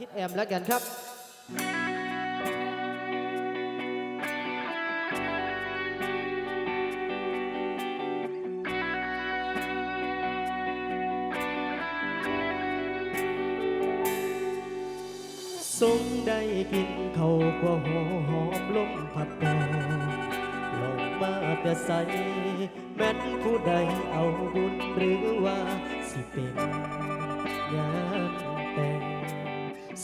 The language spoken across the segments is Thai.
ทิศแอมแล้วกันครับทรงได้กินเขากว่าหอหอมลมพัดดองลงมาแต่ใสแม้นผู้ใดเอาบุญหรือว่าสิเป็นงานแต่ง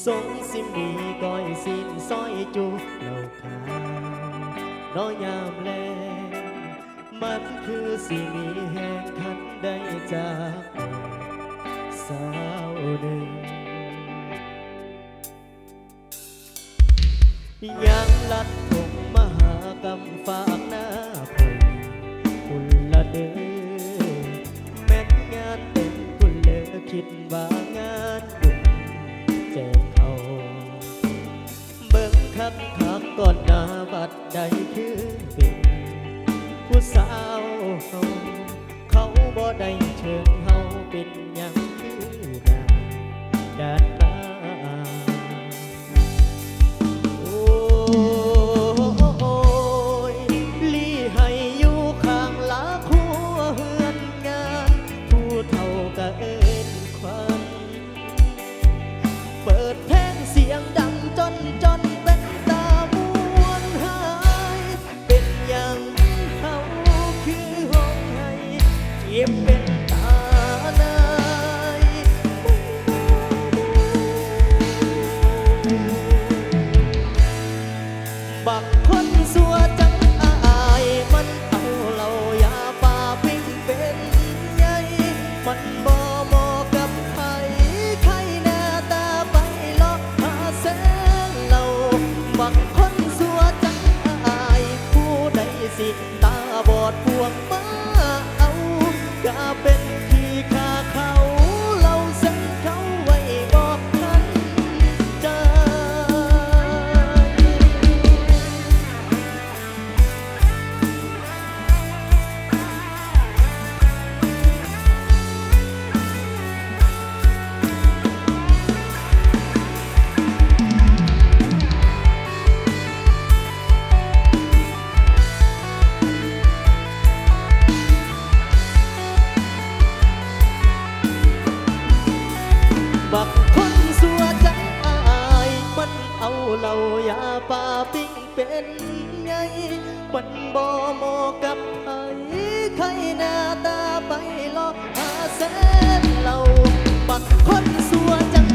ทรงสิมดีก้อยสินซอยจูเหล่าขาวน้อยยามแลงมันคือสิมีแห่งคันได้จากสาวหนึ่งยังลัดถงมหากรรมฝากหน้าผมคุณละเด้อแม่นงานเต็มคุณเลอคิดว่างาน กคักก่อนหน้าบัดใดคือเป็น ผู้สาวเขาเขาบ่ได้เชิญเฮาเป็นหยังคือได้ด้าน สิตาบอดพวงมาเอากะเป็น ป่าปิ้งเป็นไงมันบ่เหมาะกับใครใครหน้าตาไปลอกหาแสนเหล่าบักคนสัวจัง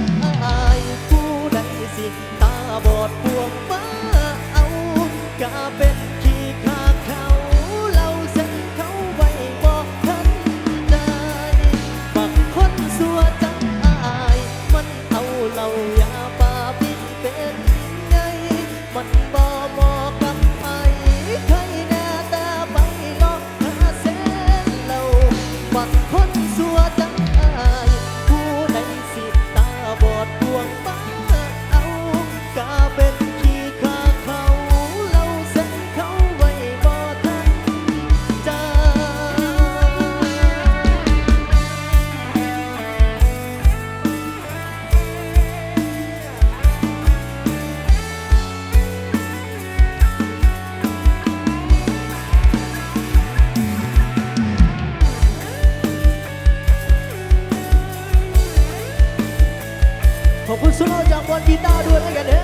อายผู้ใดสิตาบอดพวง ด้วยแล้วกันเด้อ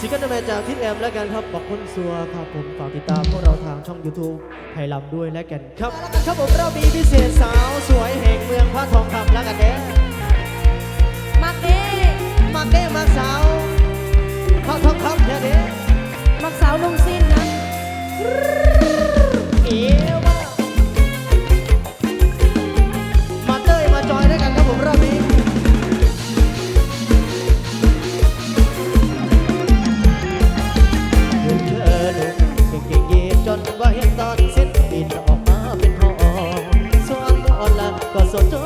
สิกันมาจากทิศแอมแล้วกันครับบอกคุณสัวครับผมฝากติดตามพวกเราทางช่อง YouTube ไทยลำด้วยแล้วกันครับแล้วกันครับผมเรามีพิเศษสาวสวยแห่งเมืองพระทองคำแล้วกันเด้อมักเด้มาเก้มาสาว พระทองคำเด้อเด้อมักสาวนุ่งสิ้นนะเอวมามาเต้ยมาจอยด้วยกันครับผมรอบนี้เธอหนุ่มเก่งๆยีบจนว่าเห็นตอนสิ้นบินออกมาเป็นหองสวงอ่อนละก็สดจน